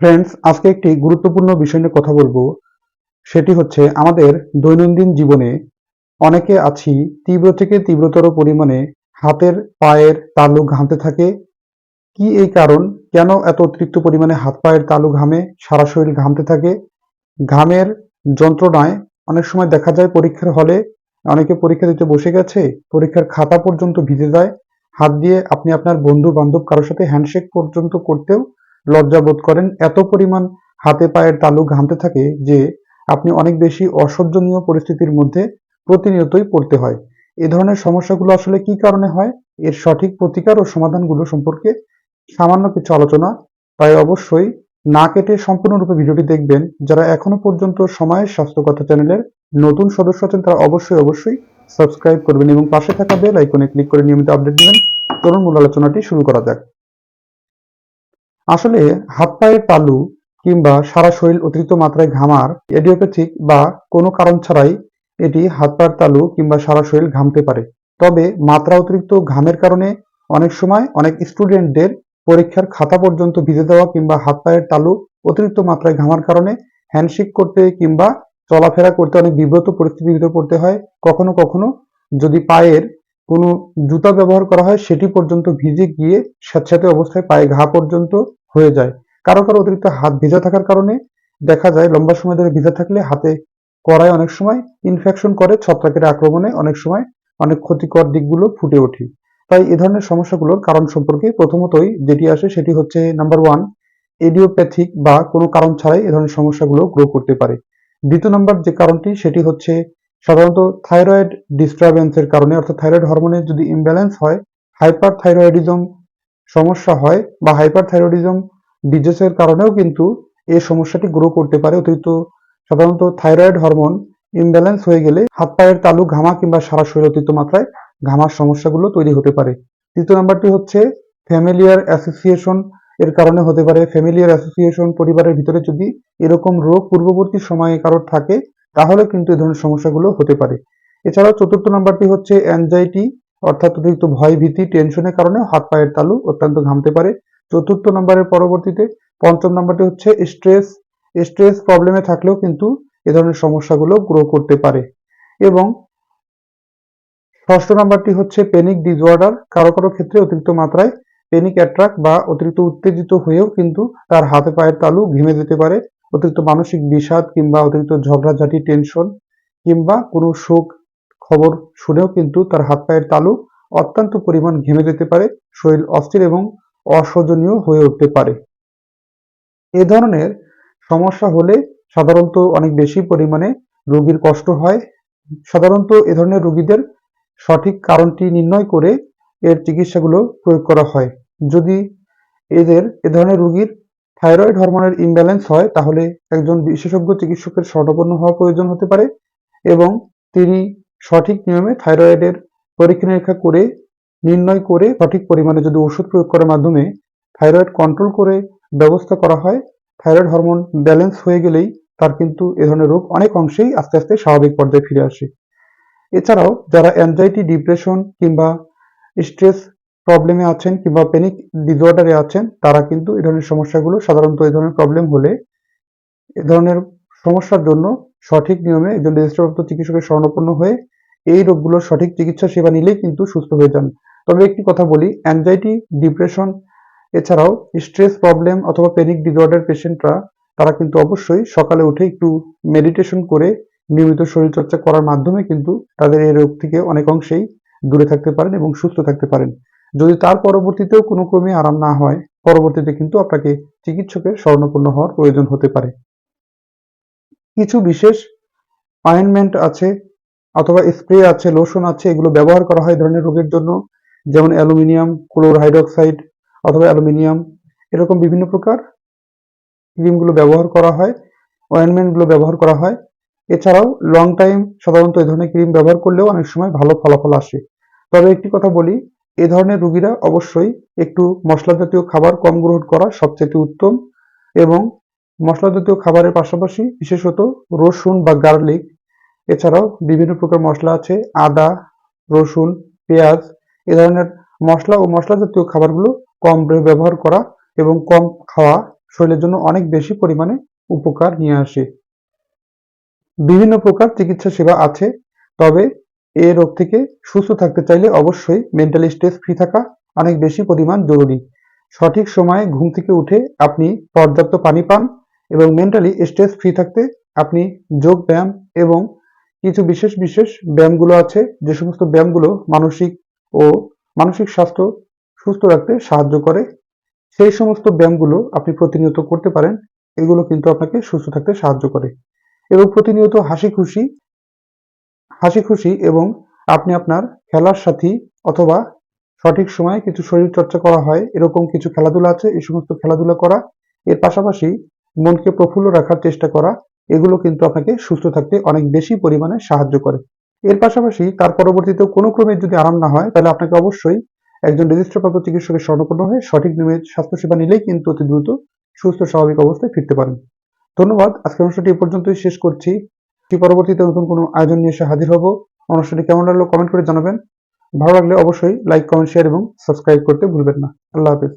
Friends আজকে একটি গুরুত্বপূর্ণ বিষয় নিয়ে কথা বলব। সেটি হচ্ছে আমাদের দৈনন্দিন জীবনে অনেকে আছি, তীব্র থেকে তীব্রতর পরিমাণে হাতের পায়ের তালু ঘামতে থাকে। কি এই কারণ? কেন এত অতিরিক্ত পরিমাণে হাত পায়ের তালু ঘামে? সারা শরীর ঘামতে থাকে। ঘামের যন্ত্রণায় অনেক সময় দেখা যায় পরীক্ষার হলে অনেকে পরীক্ষা দিতে বসে গেছে, পরীক্ষার খাতা পর্যন্ত ভিজে যায়। হাত দিয়ে আপনি আপনার বন্ধু বান্ধব কারোর সাথে হ্যান্ডশেক পর্যন্ত করতেও লজ্জা বোধ করেন। এত পরিমাণ হাতে পায়ের তালু ঘামতে থাকে যে আপনি অনেক বেশি অসহ্যনীয় পরিস্থিতির মধ্যে প্রতিনিয়তই পড়তে হয়। এ ধরনের সমস্যাগুলো আসলে কি কারণে হয়? এর সঠিক প্রতিকার ও সমাধানগুলো সম্পর্কে সামান্য কিছু আলোচনা। তাই অবশ্যই না কেটে সম্পূর্ণরূপে ভিডিওটি দেখবেন। যারা এখনও পর্যন্ত সময়ের স্বাস্থ্য কথা চ্যানেলের নতুন সদস্য আছেন, তারা অবশ্যই অবশ্যই সাবস্ক্রাইব করবেন এবং পাশে থাকা বেল আইকনে ক্লিক করে নিয়মিত আপডেট নেবেন। চলুন মূল আলোচনাটি শুরু করা যাক। আসলে হাত পায়ের তালু কিংবা সারা শরীর অতিরিক্ত মাত্রায় ঘামার এডিওপ্যাথিক বা কোনো কারণ ছাড়াই এটি হাত পায়ের তালু কিংবা সারা শরীর ঘামতে পারে। তবে মাত্রা অতিরিক্ত ঘামের কারণে অনেক সময় অনেক স্টুডেন্টদের পরীক্ষার খাতা পর্যন্ত ভিজে দেওয়া কিংবা হাত পায়ের তালু অতিরিক্ত মাত্রায় ঘামার কারণে হ্যান্ডশেক করতে কিংবা চলাফেরা করতে অনেক বিব্রত পরিস্থিতির ভিতরে পড়তে হয়। কখনো কখনো যদি পায়ের কোনো জুতা ব্যবহার করা হয়, সেটি পর্যন্ত ভিজে গিয়ে স্যাঁতস্যাঁতে অবস্থায় পায়ে ঘা পর্যন্ত হয়ে যায়। কারও কারও অতিরিক্ত হাত ভিজা থাকার কারণে দেখা যায় লম্বা সময় ধরে ভিজা থাকলে হাতে কড়ায় অনেক সময় ইনফেকশন করে ছত্রাকের আক্রমণে অনেক সময় অনেক ক্ষতিকর দিকগুলো ফুটে ওঠে। তাই এ ধরনের সমস্যাগুলোর কারণ সম্পর্কে প্রথমতই যেটি আসে সেটি হচ্ছে নাম্বার ওয়ান এডিওপ্যাথিক বা কোনো কারণ ছাড়াই এ ধরনের সমস্যাগুলো গ্রো করতে পারে। দ্বিতীয় নম্বর যে কারণটি সেটি হচ্ছে সাধারণত থাইরয়েড ডিস্টারবেন্সের কারণে, অর্থাৎ থাইরয়েড হরমোনের যদি ইমব্যালেন্স হয় হাইপার থাইরয়েডিজম সমস্যা হয় বা হাইপার থাইরয়েডিজম ডিজিজের কারণেও কিন্তু এই সমস্যাটি গ্রো করতে পারে। অতিরিক্ত সাধারণত থাইরয়েড হরমোন ইমব্যালেন্স হয়ে গেলে হাত পায়ের তালু, ঘামা কিংবা সারা শরীর অতিরিক্ত মাত্রায় ঘামার সমস্যাগুলো তৈরি হতে পারে। তৃতীয় নাম্বারটি হচ্ছে ফ্যামিলিয়ার অ্যাসোসিয়েশন এর কারণে হতে পারে। ফ্যামিলিয়ার অ্যাসোসিয়েশন পরিবারের ভিতরে যদি এরকম রোগ পূর্ববর্তী সময়ে কারোর থাকে, তাহলে কিন্তু এই ধরনের সমস্যাগুলো হতে পারে। এছাড়াও চতুর্থ নাম্বারটি হচ্ছে অ্যাংজাইটি অর্থাৎ অতিরিক্ত ভয় ভীতি টেনশনের কারণে হাত পায়ের তালু অত্যন্ত ঘামতে পারে। চতুর্থ নম্বরের পরবর্তীতে পঞ্চম নাম্বারটি হচ্ছে স্ট্রেস। স্ট্রেস প্রবলেমে থাকলেও কিন্তু এ ধরনের সমস্যাগুলো গ্রো করতে পারে। এবং ষষ্ঠ নাম্বারটি হচ্ছে পেনিক ডিসঅর্ডার কারও কারও ক্ষেত্রে অতিরিক্ত মাত্রায় পেনিক অ্যাট্রাক বা অতিরিক্ত উত্তেজিত হয়েও কিন্তু তার হাতে পায়ের তালু ঘেমে যেতে পারে। অতিরিক্ত মানসিক বিষাদ কিংবা অতিরিক্ত ঝগড়াঝাটি টেনশন কিংবা কোনো শোক খবর শুনেও কিন্তু তার হাত পায়ের তালু অত্যন্ত পরিমাণ ঘেমে যেতে পারে, শরীর অস্থির এবং অসহনীয় হয়ে উঠতে পারে। এ ধরনের সমস্যা হলে সাধারণত অনেক বেশি পরিমাণে রোগীর কষ্ট হয়। সাধারণত এ ধরনের রোগীদের সঠিক কারণটি নির্ণয় করে এর চিকিৎসাগুলো প্রয়োগ করা হয়। যদি এদের এ ধরনের রোগীর থাইরয়েড হরমোনের ইমব্যালেন্স হয়, তাহলে একজন বিশেষজ্ঞ চিকিৎসকের শরণাপন্ন হওয়া প্রয়োজন হতে পারে এবং তিনি সঠিক নিয়মে থাইরয়েডের পরীক্ষা নিরীক্ষা করে, নির্ণয় করে সঠিক পরিমাণে যদি ওষুধ প্রয়োগ করার মাধ্যমে থাইরয়েড কন্ট্রোল করে ব্যবস্থা করা হয়, থাইরয়েড হরমোন ব্যালেন্স হয়ে গেলেই তার কিন্তু এ ধরনের রোগ অনেক অংশেই আস্তে আস্তে স্বাভাবিক পর্যায়ে ফিরে আসে। এছাড়াও যারা অ্যাংজাইটি ডিপ্রেশন কিংবা স্ট্রেস প্রবলেমে আছেন কিংবা প্যানিক ডিসঅর্ডারে আছেন, তারা কিন্তু এ ধরনের সমস্যাগুলো সাধারণত এই ধরনের প্রবলেম হলে এ ধরনের সমস্যার জন্য সঠিক নিয়মে একজন রেজিস্টারপ্রাপ্ত চিকিৎসকের শরণাপন্ন হয়ে এই রোগগুলোর সঠিক চিকিৎসা সেবা নিলেই কিন্তু সুস্থ হয়ে যান। তবে একটি কথা বলি অ্যাংজাইটি ডিপ্রেশন এছাড়াও স্ট্রেস প্রবলেম অথবা প্যানিক ডিসঅর্ডার পেশেন্টরা তারা কিন্তু অবশ্যই সকালে উঠে একটু মেডিটেশন করে নিয়মিত শরীরচর্চা করার মাধ্যমে কিন্তু তাদের এই রোগ থেকে অনেক অংশেই দূরে থাকতে পারেন এবং সুস্থ থাকতে পারেন। যদি তার পরবর্তীতেও কোনো ক্রমে আরাম না হয়, পরবর্তীতে কিন্তু আপনাকে চিকিৎসকের স্বর্ণপূর্ণ হওয়ার প্রয়োজন হতে পারে। কিছু বিশেষ অয়েনমেন্ট আছে অথবা স্প্রে আছে লোশন আছে, এগুলো ব্যবহার করা হয় ধরনের রোগের জন্য। যেমন অ্যালুমিনিয়াম ক্লোর হাইড্রক্সাইড অথবা অ্যালুমিনিয়াম। এরকম বিভিন্ন প্রকার ক্রিমগুলো ব্যবহার করা হয় অয়েনমেন্টগুলো ব্যবহার করা হয়। এছাড়াও লং টাইম সাধারণত এই ধরনের ক্রিম ব্যবহার করলেও অনেক সময় ভালো ফলাফল আসে। তবে একটি কথা বলি, এ ধরনের রুগীরা অবশ্যই একটু মশলা জাতীয় খাবার কম গ্রহণ করা সবচেয়ে উত্তম এবং মশলা জাতীয় খাবারের পাশাপাশি বিশেষত রসুন বা গার্লিক, এছাড়াও বিভিন্ন প্রকার মশলা আছে, আদা, রসুন, পেঁয়াজ, এ ধরনের মশলা ও মশলা জাতীয় খাবারগুলো কম ব্যবহার করা এবং কম খাওয়া শরীরের জন্য অনেক বেশি পরিমাণে উপকার নিয়ে আসে। বিভিন্ন প্রকার চিকিৎসা সেবা আছে, তবে এ রোগ থেকে সুস্থ থাকতে চাইলে অবশ্যই মেন্টালি স্ট্রেস ফ্রি থাকা অনেক বেশি পরিমাণ জরুরি। সঠিক সময়ে ঘুম থেকে উঠে আপনি পর্যাপ্ত পানি পান এবং মেন্টালি স্ট্রেস ফ্রি থাকতে আপনি যোগ ব্যায়াম এবং কিছু বিশেষ বিশেষ ব্যায়ামগুলো আছে, যে সমস্ত ব্যায়ামগুলো মানসিক ও মানসিক স্বাস্থ্য সুস্থ রাখতে সাহায্য করে। সেই সমস্ত ব্যায়ামগুলো আপনি প্রতিনিয়ত করতে পারেন, এগুলো কিন্তু আপনাকে সুস্থ থাকতে সাহায্য করে। এবং প্রতিনিয়ত হাসি খুশি হাসি খুশি এবং আপনি আপনার খেলার সাথী অথবা সঠিক সময়ে কিছু শরীর চর্চা করা হয়, এরকম কিছু খেলাধুলা আছে, এই সমস্ত খেলাধুলা করা। এর পাশাপাশি মনকে প্রফুল্ল রাখার চেষ্টা করা, এগুলো কিন্তু আপনাকে সুস্থ থাকতে অনেক বেশি পরিমাণে সাহায্য করে। এর পাশাপাশি তার পরবর্তীতেও কোনো ক্রমে যদি আরাম না হয়, তাহলে আপনাকে অবশ্যই একজন রেজিস্ট্রাপ্রাপ্ত চিকিৎসকের শরণাপন্ন হয়ে সঠিক নিয়মে স্বাস্থ্যসেবা নিলেই কিন্তু অতি দ্রুত সুস্থ, স্বাভাবিক অবস্থায় ফিরতে পারেন। ধন্যবাদ। আজকের অনুষ্ঠানটি পর্যন্তই শেষ করছি। কি পরবর্তীতে নতুন কোনো আয়োজন নিয়ে এসে হাজির হব, অনুষ্ঠানটি কেমন লাগল কমেন্ট করে জানাবেন। ভালো লাগলে অবশ্যই লাইক, কমেন্ট, শেয়ার এবং সাবস্ক্রাইব করতে ভুলবেন না। আল্লাহ হাফেজ।